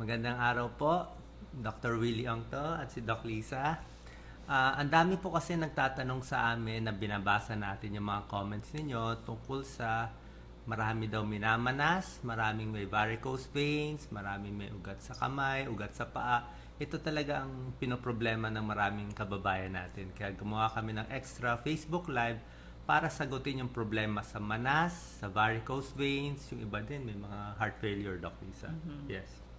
Magandang araw po, Dr. Willie Ongto at si Doc Lisa. Ah, ang dami po kasi nagtatanong sa amin na binabasa natin yung mga comments ninyo tungkol sa marami daw minamanas, maraming may varicose veins, maraming may ugat sa kamay, ugat sa paa. Ito talaga ang pinoproblema ng maraming kababayan natin. Kaya gumawa kami ng extra Facebook Live para sagutin yung problema sa manas, sa varicose veins, yung iba din may mga heart failure, Doc Lisa. Yes.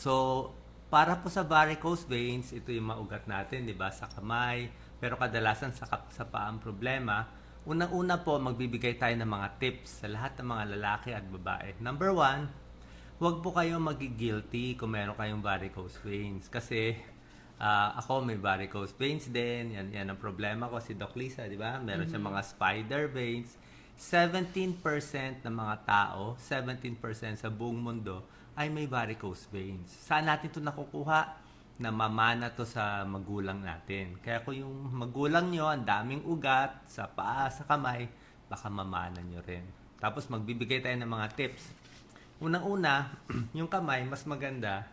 So, para po sa varicose veins, ito yung maugat natin, di ba, sa kamay. Pero kadalasan sa, sa paa ang problema. Unang-una po, magbibigay tayo ng mga tips sa lahat ng mga lalaki at babae. Number one, huwag po kayo magigilty kung meron kayong varicose veins. Kasi ah, ako may varicose veins din. Yan, yan ang problema ko. Si Doc Lisa, di ba? Meron siya mga spider veins. 17% ng mga tao, 17% sa buong mundo ay may varicose veins. Saan natin ito nakukuha? Namamana to sa magulang natin. Kaya kung yung magulang nyo, ang daming ugat sa paa, sa kamay, baka mamana nyo rin. Tapos magbibigay tayo ng mga tips. Unang-una, yung kamay, mas maganda,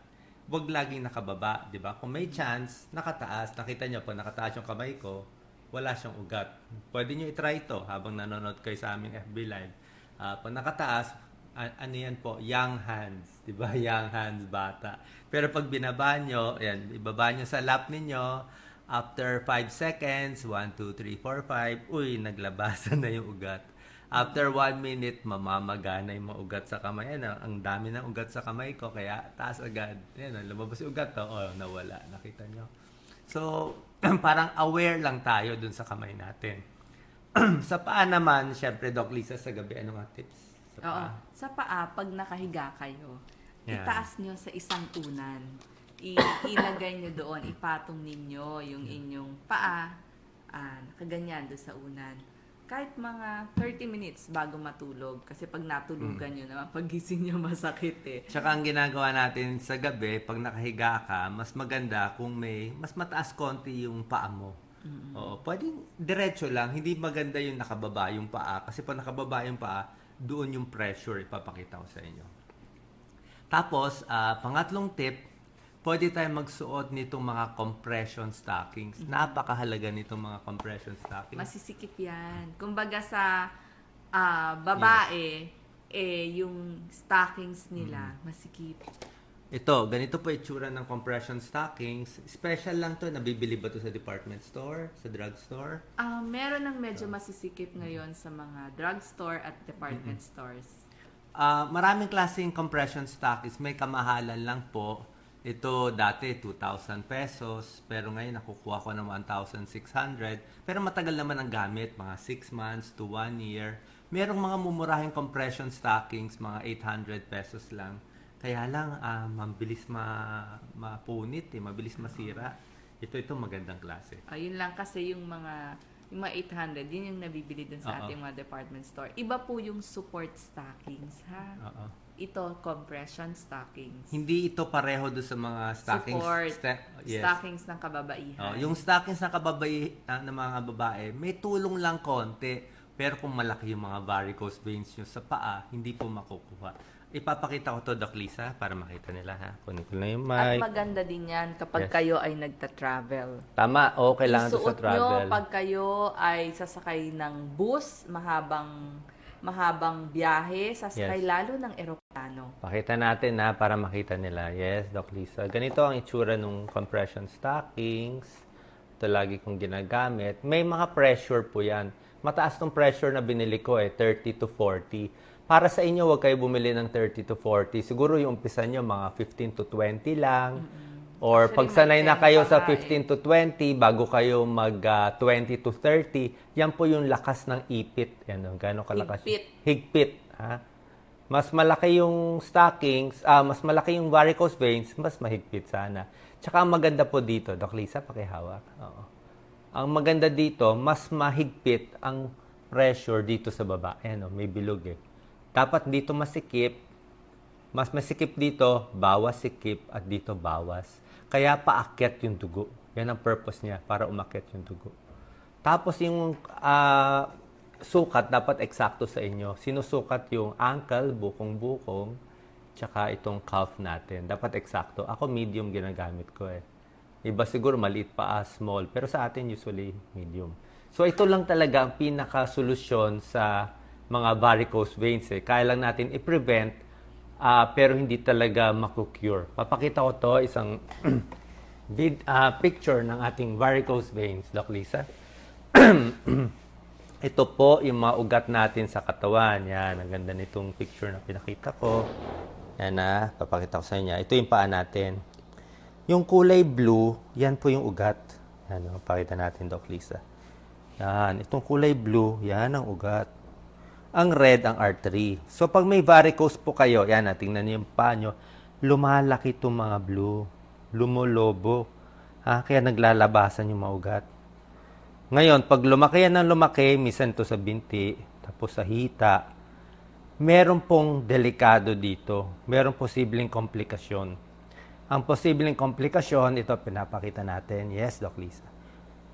wag laging nakababa, di ba? Kung may chance, nakataas. Nakita nyo, pag nakataas yung kamay ko, wala siyang ugat. Pwede nyo itry ito habang nanonood kayo sa aming FB Live. Ah, pag nakataas, ano yan po? Young hands. Di ba? Young hands, bata. Pero pag binaba nyo, yan, ibaba nyo sa lap ninyo, after 5 seconds, 1, 2, 3, 4, 5, uy, naglabasan na yung ugat. After 1 minute, mamamagana yung mga sa kamay. Yan, ang dami ng ugat sa kamay ko, kaya taas agad. Yan, lumabas yung ugat. Oh, oh nawala. Nakita nyo? So, parang aware lang tayo dun sa kamay natin. sa paa naman, syempre, Doc Lisa, sa gabi, ano nga tips? Sa Oo. paa? Sa paa, pag nakahiga kayo, Yan. itaas nyo sa isang unan. I- ilagay nyo doon, ipatong ninyo yung inyong paa, ah, nakaganyan doon sa unan. Kahit mga 30 minutes bago matulog. Kasi pag natulugan nyo naman, pagising nyo masakit eh. Tsaka ang ginagawa natin sa gabi, pag nakahiga ka, mas maganda kung may, mas mataas konti yung paa mo. Oo, pwedeng diretso lang, hindi maganda yung nakababa yung paa. Kasi pag nakababa yung paa, doon yung pressure ipapakita ko sa inyo. Tapos, ah, pangatlong tip, pwede tayo magsuot nitong mga compression stockings. Napakahalaga nitong mga compression stockings. Masisikip yan. Kumbaga sa ah, babae, eh, yung stockings nila, masikip. Ito, ganito po itsura ng compression stockings. Special lang to, nabibili ba to sa department store, sa drugstore? Ah, meron ng medyo masisikip ngayon sa mga drugstore at department stores. Ah, maraming klaseng compression stockings. May kamahalan lang po. Ito dati 2,000 pesos, pero ngayon nakukuha ko ng 1,600. Pero matagal naman ang gamit, mga 6 months to 1 year. Merong mga mumurahing compression stockings, mga 800 pesos lang. Kaya lang, ah, mabilis ma mapunit, eh, mabilis masira. Ito, ito magandang klase. Ayun lang kasi yung mga yung mga 800, yun yung nabibili dun sa Oo. ating mga department store. Iba po yung support stockings, ha? Oo. Ito, compression stockings. Hindi ito pareho do sa mga stockings. Support sta- yes. stockings ng kababaihan. Oh, yung stockings na kababay ah, ng mga babae, may tulong lang konti. Pero kung malaki yung mga varicose veins nyo sa paa, hindi po makukuha. Ipapakita ko to, Doc Lisa, para makita nila ha. Kunin ko na yung At mic. maganda din yan kapag Yes. kayo ay nagta-travel. Tama, oo, kailangan to sa Isuot travel. nyo pag kayo ay sasakay ng bus, mahabang mahabang biyahe, sasakay Yes. lalo ng eroplano. Pakita natin na para makita nila. Yes, Doc Lisa. Ganito ang itsura ng compression stockings. Ito lagi kong ginagamit. May mga pressure po yan. Mataas tong pressure na binili ko eh, 30 to 40. Para sa inyo, huwag kayo bumili ng 30 to 40. Siguro yung umpisa nyo, mga 15 to 20 lang. Or Actually, pag sanay may na 10 kayo sa nga 15 to 20, bago kayo mag ah, 20 to 30, yan po yung lakas ng ipit. Yan, oh, gano'ng kalakas. Higpit. Higpit. Ha? Mas malaki yung stockings, ah, mas malaki yung varicose veins, mas mahigpit sana. Tsaka ang maganda po dito, Doc Lisa, pakihawak. Oo. Ang maganda dito, mas mahigpit ang pressure dito sa baba. Ayan o, may bilog eh. Dapat dito masikip, mas masikip dito, bawas sikip, at dito bawas. Kaya paakyat yung dugo. Yan ang purpose niya, para umakyat yung dugo. Tapos yung ah, sukat dapat eksakto sa inyo. Sinusukat yung ankle, bukong-bukong, tsaka itong calf natin. Dapat eksakto. Ako medium ginagamit ko eh. Iba siguro maliit pa, ah, small. Pero sa atin usually medium. So ito lang talaga ang pinaka-solusyon sa mga varicose veins eh. Kaya lang natin i-prevent ah, pero hindi talaga maku-cure. Papakita ko to isang vid, ah, picture ng ating varicose veins, Doc Lisa. Ito po yung mga ugat natin sa katawan. Yan, ang ganda nitong picture na pinakita ko. Yan na, papakita ko sa inyo. Ito yung paa natin. Yung kulay blue, yan po yung ugat. Yan, pakita natin, Doc Lisa. Yan, itong kulay blue, yan ang ugat. Ang red, ang artery. So, pag may varicose po kayo, yan, ah, tingnan niyo yung paa lumalaki itong mga blue. Lumulobo. Ha? Kaya naglalabasan yung mga ugat. Ngayon, pag lumaki yan ng lumaki, minsan to sa binti, tapos sa hita, meron pong delikado dito. Meron posibleng komplikasyon. Ang posibleng komplikasyon, ito pinapakita natin. Yes, Doc Lisa.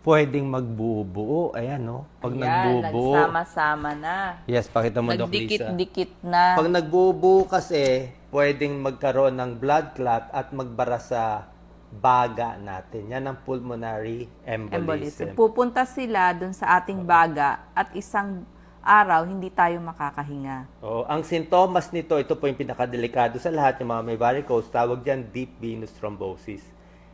Pwedeng magbuo-buo. Ayan, no? Pag Ayan, nagbuo nagsama-sama na. Yes, pakita mo, Doc Lisa. Nagdikit-dikit na. Pag nagbubuo kasi, pwedeng magkaroon ng blood clot at magbara sa baga natin. Yan ang pulmonary embolism. embolism. Pupunta sila dun sa ating baga at isang araw hindi tayo makakahinga. Oh, ang sintomas nito, ito po yung pinakadelikado sa lahat, yung mga may varicose, tawag diyan deep venous thrombosis.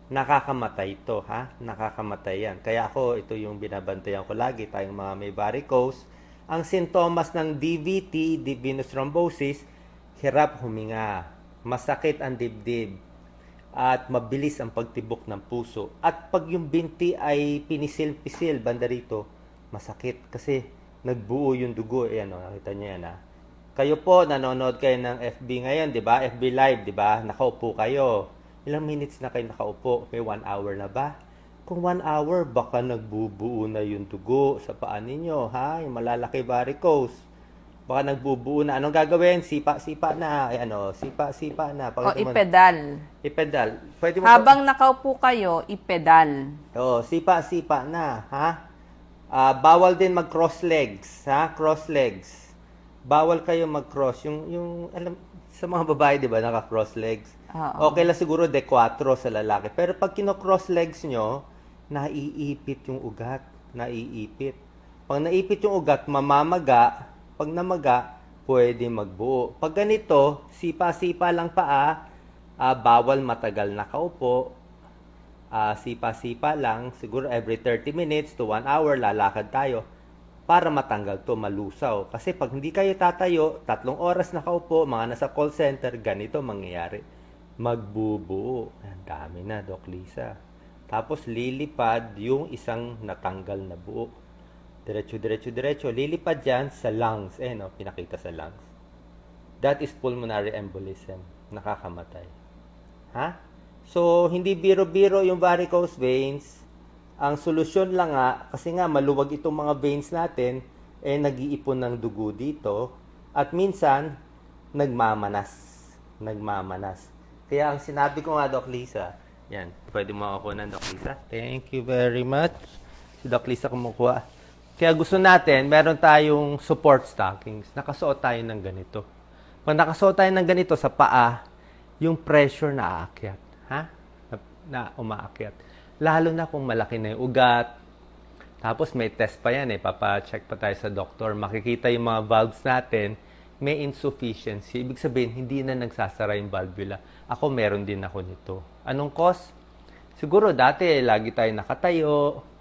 Nakakamatay ito, ha? Nakakamatay yan. Kaya ako, ito yung binabantayan ko lagi, tayong mga may varicose. Ang sintomas ng DVT, deep venous thrombosis, hirap huminga, masakit ang dibdib, at mabilis ang pagtibok ng puso. At pag yung binti ay pinisil-pisil banda rito, masakit kasi nagbuo yung dugo. Ayan, oh, nakita niyo yan, ha? Kayo po, nanonood kayo ng FB ngayon, di ba? FB Live, di ba? Nakaupo kayo. Ilang minutes na kayo nakaupo? May one hour na ba? Kung one hour, baka nagbubuo na yung dugo sa paa ninyo, ha? Yung malalaki varicose. Baka nagbubuo na. Anong gagawin? Sipa-sipa na. Ay, ano, sipa-sipa na. O Pakita mo- ipedal. Ipedal. Pwede mo Habang nakaupo kayo, ipedal. Oo, sipa-sipa na, ha? Ah, bawal din mag-cross legs, ha? Cross legs. Bawal kayo mag-cross. Yung, yung, alam, sa mga babae, di ba, naka-cross legs. Oo. Okay lang siguro de 4 sa lalaki. Pero pag kino-cross legs nyo, naiipit yung ugat. Naiipit. Pag naipit yung ugat, mamamaga. Pag namaga, pwede magbuo. Pag ganito, sipa-sipa lang paa, ah, bawal matagal nakaupo, ah, sipa-sipa lang, siguro every 30 minutes to 1 hour lalakad tayo para matanggal to malusaw. Kasi pag hindi kayo tatayo, tatlong oras nakaupo, mga nasa call center, ganito mangyayari. Magbubuo. Ang dami na, Doc Lisa. Tapos lilipad yung isang natanggal na buo. Diretso, diretso, diretso. Lilipad yan sa lungs. Eh, no? Pinakita sa lungs. That is pulmonary embolism. Nakakamatay. Ha? So, hindi biro-biro yung varicose veins. Ang solusyon lang nga, kasi nga maluwag itong mga veins natin, eh nag-iipon ng dugo dito. At minsan, nagmamanas. Nagmamanas. Kaya ang sinabi ko nga, Doc Lisa, yan, pwede mo ako ng Doc Lisa. Thank you very much. Si Doc Lisa kumukuha. Kaya gusto natin, meron tayong support stockings. Nakasuot tayo ng ganito. Pag nakasuot tayo ng ganito sa paa, yung pressure na aakyat. Ha? Na, na umaakyat. Lalo na kung malaki na yung ugat. Tapos may test pa yan eh. Papa-check pa tayo sa doktor. Makikita yung mga valves natin. May insufficiency. Ibig sabihin, hindi na nagsasara yung valvula. Ako, meron din ako nito. Anong cause? Siguro dati, lagi tayo nakatayo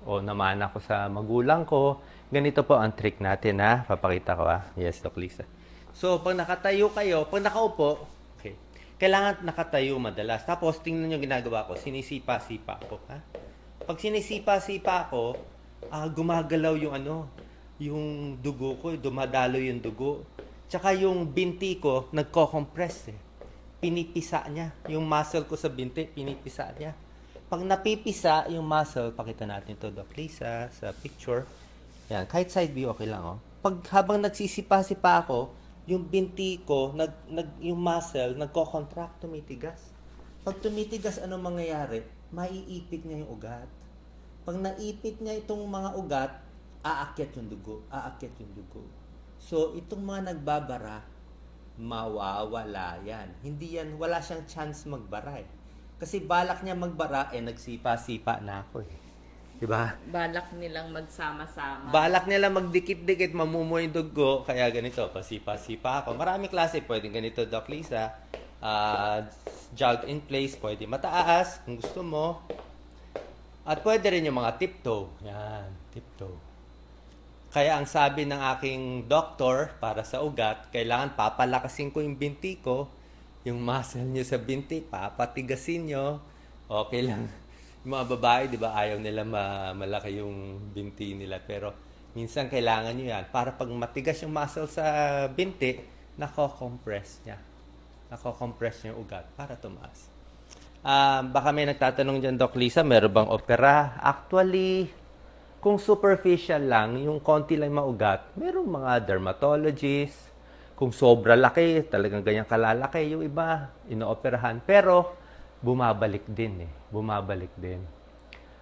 o naman ako sa magulang ko. Ganito po ang trick natin ha. Papakita ko ha. Yes, Doc Lisa. So, pag nakatayo kayo, pag nakaupo, kailangan nakatayo madalas. Tapos, tingnan nyo ginagawa ko, sinisipa-sipa ko. Ha? Pag sinisipa-sipa ko, ah, gumagalaw yung ano, yung dugo ko, dumadalo yung dugo. Tsaka yung binti ko, nagko-compress eh. Pinipisa niya. Yung muscle ko sa binti, pinipisa niya. Pag napipisa yung muscle, pakita natin to Doc Lisa sa picture. Yan, kahit side view okay lang oh. Pag habang nagsisipa-sipa ako, yung binti ko, nag, nag, yung muscle, nagko-contract, tumitigas. Pag tumitigas, ano mangyayari? Maiipit niya yung ugat. Pag naipit niya itong mga ugat, aakyat yung dugo. Aakyat yung dugo. So, itong mga nagbabara, mawawala yan. Hindi yan, wala siyang chance magbara eh. Kasi balak niya magbara, eh nagsipa-sipa na ako eh. Diba? Balak nilang magsama-sama. Balak nila magdikit-dikit, mamumuo yung dugo, kaya ganito, pasipa-sipa ako. Marami klase, pwedeng ganito, Doc Lisa. Ah, jog in place, pwede mataas, kung gusto mo. At pwede rin yung mga tiptoe. Yan, tiptoe. Kaya ang sabi ng aking doktor para sa ugat, kailangan papalakasin ko yung binti ko, yung muscle nyo sa binti, papatigasin nyo. Okay lang. Yung mga babae, di ba, ayaw nila ma- malaki yung binti nila. Pero minsan kailangan nyo yan. Para pag matigas yung muscle sa binti, nako-compress niya. Nako-compress niya yung ugat para tumaas. Ah, baka may nagtatanong dyan, Doc Lisa, meron bang opera? Actually, kung superficial lang, yung konti lang maugat, merong mga dermatologist. Kung sobra laki, talagang ganyan kalalaki, yung iba, inooperahan. Pero, bumabalik din eh. Bumabalik din.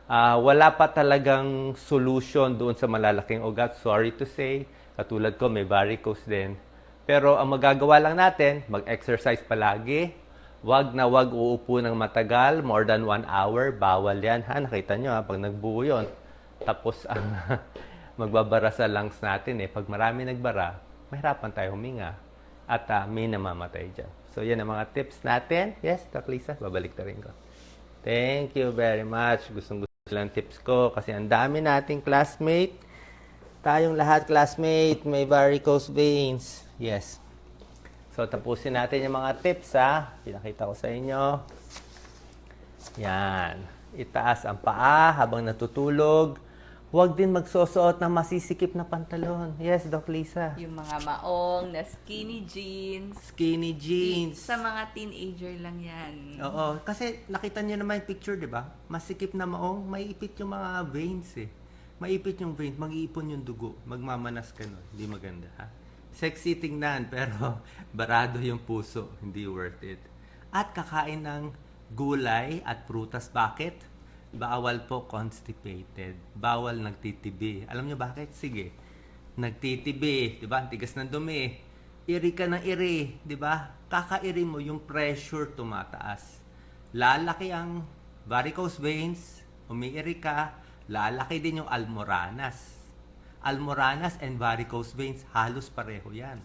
Ah, wala pa talagang solution doon sa malalaking ugat. Sorry to say. Katulad ko, may varicose din. Pero ang magagawa lang natin, mag-exercise palagi. Wag na wag uupo ng matagal, more than one hour. Bawal yan. Ha? Nakita nyo ha, pag nagbuo yun. Tapos ang magbabara sa lungs natin eh. Pag marami nagbara, mahirapan tayo huminga. At ah, may namamatay dyan. So yan ang mga tips natin. Yes, Doc Lisa, babalik na rin ko. Thank you very much. Gustong gusto lang tips ko kasi ang dami nating classmate. Tayong lahat classmate may varicose veins. Yes. So tapusin natin yung mga tips ha. Pinakita ko sa inyo. Yan. Itaas ang paa habang natutulog. Huwag din magsusuot ng masisikip na pantalon. Yes, Doc Lisa. Yung mga maong na skinny jeans. Skinny jeans. Sa mga teenager lang yan. Oo, kasi nakita niyo naman yung picture, di ba? Masikip na maong, maiipit yung mga veins eh. Maipit yung veins, mag-iipon yung dugo, magmamanas ka nun. Hindi maganda, ha? Sexy tingnan, pero barado yung puso, hindi worth it. At kakain ng gulay at prutas. Bakit? Bawal po constipated. Bawal nagtitibi. Alam niyo bakit? Sige. Nagtitibi, di ba? Tigas ng dumi. Iri ka ng iri, di ba? Kakairi mo, yung pressure tumataas. Lalaki ang varicose veins, umiiri ka, lalaki din yung almoranas. Almoranas and varicose veins, halos pareho yan.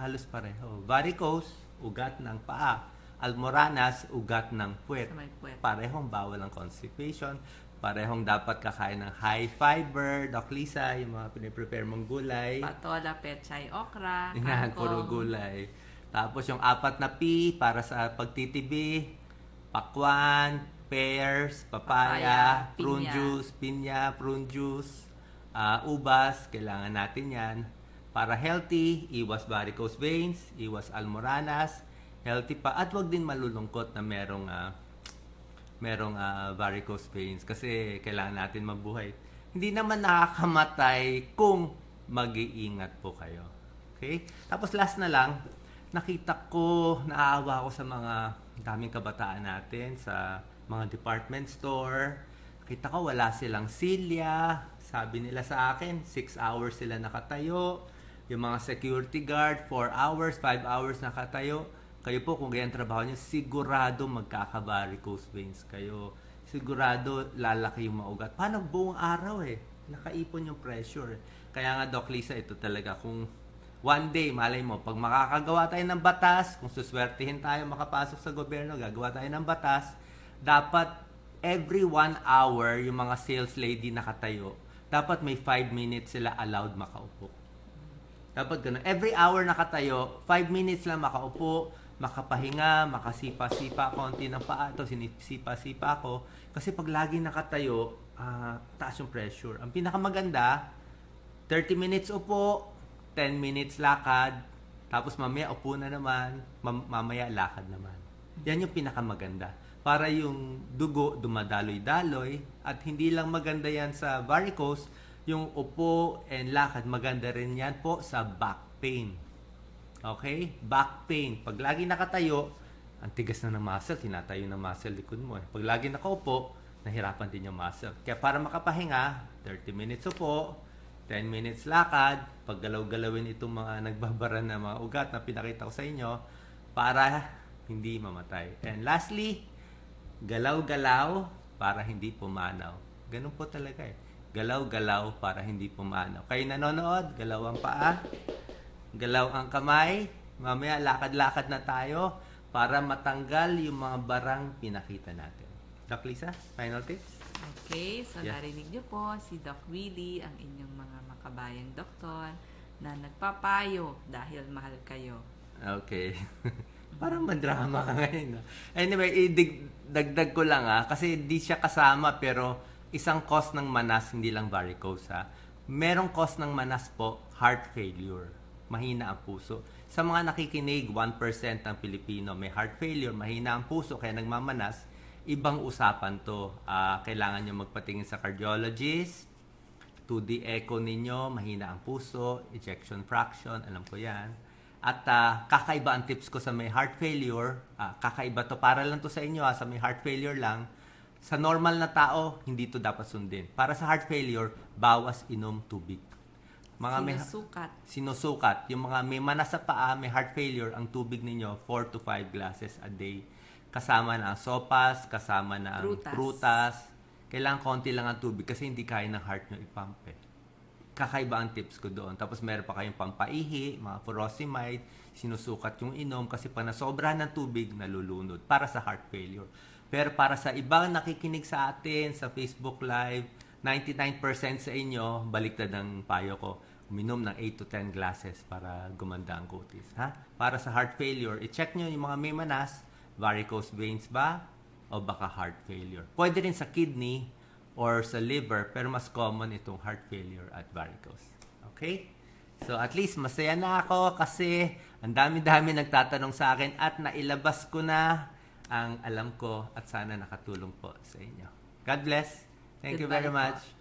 Halos pareho. Varicose, ugat ng paa. Almoranas, ugat ng puwet. Parehong bawal ang constipation. Parehong dapat kakain ng high fiber. Doc Lisa, yung mga piniprepare mong gulay. Patola, pechay, okra, Yan, puro gulay. Tapos yung apat na P para sa pagtitibi, pakwan, pears, papaya, Papaya, prune pinya. juice, pinya, prune juice, ah, ubas, kailangan natin yan. Para healthy, iwas varicose veins, iwas almoranas, healthy pa. At wag din malulungkot na merong ah, merong ah, varicose veins kasi kailangan natin mabuhay. Hindi naman nakakamatay kung mag-iingat po kayo. Okay? Tapos last na lang, nakita ko, naaawa ako sa mga daming kabataan natin sa mga department store. Nakita ko wala silang silya. Sabi nila sa akin, 6 hours sila nakatayo. Yung mga security guard, 4 hours, 5 hours nakatayo. Kayo po, kung ganyan trabaho nyo, sigurado magkaka-varicose veins kayo. Sigurado lalaki yung maugat. Paano buong araw eh? Nakaipon yung pressure. Kaya nga, Doc Lisa, ito talaga. Kung one day, malay mo, pag makakagawa tayo ng batas, kung suswertihin tayo makapasok sa gobyerno, gagawa tayo ng batas, dapat every one hour, yung mga sales lady nakatayo, dapat may 5 minutes sila allowed makaupo. Dapat ganun. Every hour nakatayo, 5 minutes lang makaupo, makapahinga, makasipa-sipa konti ng paa. Ito, sinisipa-sipa ko. Kasi pag lagi nakatayo, ah, taas yung pressure. Ang pinakamaganda, 30 minutes upo, 10 minutes lakad, tapos mamaya upo na naman, mam- mamaya lakad naman. Yan yung pinakamaganda. Para yung dugo dumadaloy-daloy at hindi lang maganda yan sa varicose, yung upo and lakad, maganda rin yan po sa back pain. Okay? Back pain. Pag lagi nakatayo, ang tigas na ng muscle, tinatayo ng muscle likod mo. Eh. Pag lagi nakaupo, nahirapan din yung muscle. Kaya para makapahinga, 30 minutes upo, 10 minutes lakad, paggalaw-galawin itong mga nagbabara na mga ugat na pinakita ko sa inyo para hindi mamatay. And lastly, galaw-galaw para hindi pumanaw. Ganun po talaga eh. Galaw-galaw para hindi pumanaw. Kayo nanonood, galaw ang paa, galaw ang kamay, mamaya lakad-lakad na tayo para matanggal yung mga barang pinakita natin. Doc Lisa, final tips? Okay, so Yeah. narinig niyo po si Doc Willie, ang inyong mga makabayang doktor na nagpapayo dahil mahal kayo. Okay. Parang madrama ka ngayon. no? Anyway, idig, dagdag ko lang ah, kasi di siya kasama pero isang cause ng manas, hindi lang varicose ha. Merong cause ng manas po, heart failure. Mahina ang puso. Sa mga nakikinig, 1% ng Pilipino may heart failure, mahina ang puso, kaya nagmamanas. Ibang usapan to. Ah, kailangan nyo magpatingin sa cardiologist, 2D echo ninyo, mahina ang puso, ejection fraction, alam ko yan. At ah, kakaiba ang tips ko sa may heart failure, ah, kakaiba to, para lang to sa inyo, ah, sa may heart failure lang, sa normal na tao, hindi to dapat sundin. Para sa heart failure, bawas inom tubig. Mga may, Sinusukat. sinusukat, yung mga may manas sa paa, may heart failure, ang tubig ninyo, 4 to 5 glasses a day. Kasama na ang sopas, kasama na ang Prutas. prutas. Kailangan konti lang ang tubig kasi hindi kaya ng heart nyo ipump eh. Kakaiba ang tips ko doon. Tapos meron pa kayong pampaihi, mga furosemide, sinusukat yung inom kasi pag nasobrahan ng tubig, nalulunod para sa heart failure. Pero para sa ibang nakikinig sa atin sa Facebook Live, 99% sa inyo, baliktad ang payo ko. Uminom ng 8 to 10 glasses para gumanda ang kutis. Ha? Para sa heart failure, i-check nyo yung mga may manas, varicose veins ba, o baka heart failure. Pwede rin sa kidney or sa liver, pero mas common itong heart failure at varicose. Okay? So at least masaya na ako kasi ang dami-dami nagtatanong sa akin at nailabas ko na ang alam ko at sana nakatulong po sa inyo. God bless. Thank you Goodbye very po. much.